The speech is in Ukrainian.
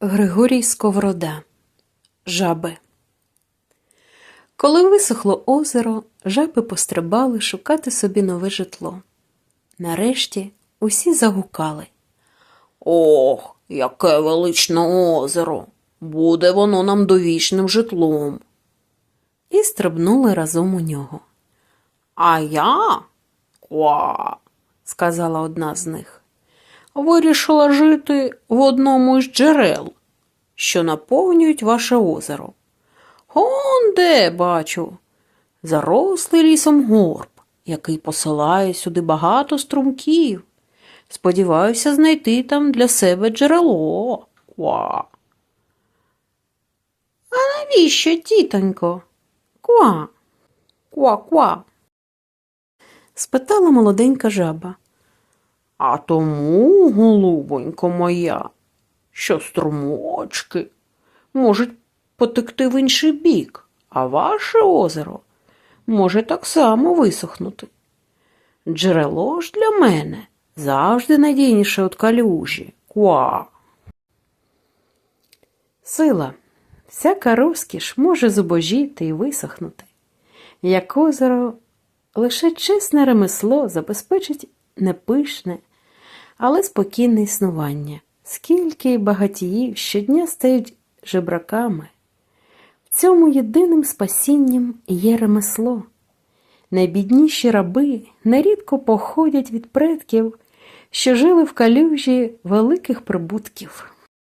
Григорій Сковорода Жаби Коли висохло озеро, жаби пострибали шукати собі нове житло. Нарешті усі загукали. Ох, яке величне озеро. Буде воно нам довічним житлом. і стрибнули разом у нього. А я, ква, Сказала одна з них. Вирішила жити в одному із джерел, що наповнюють ваше озеро. Он де, бачу, зарослий лісом горб, який посилає сюди багато струмків. Сподіваюся знайти там для себе джерело. Ква. А навіщо, тітонько? Ква. Ква-ква. Спитала молоденька жаба. А тому, голубонько моя, що струмочки можуть потекти в інший бік, а ваше озеро може так само висохнути. Джерело ж для мене завжди надійніше від калюжі. Ква. Сила, всяка розкіш може зубожіти і висохнути. Як озеро, лише чесне ремесло забезпечить непишне, але спокійне існування. Скільки багатіїв щодня стають жебраками. В цьому єдиним спасінням є ремесло. Найбідніші раби нерідко походять від предків, що жили в калюжі великих прибутків.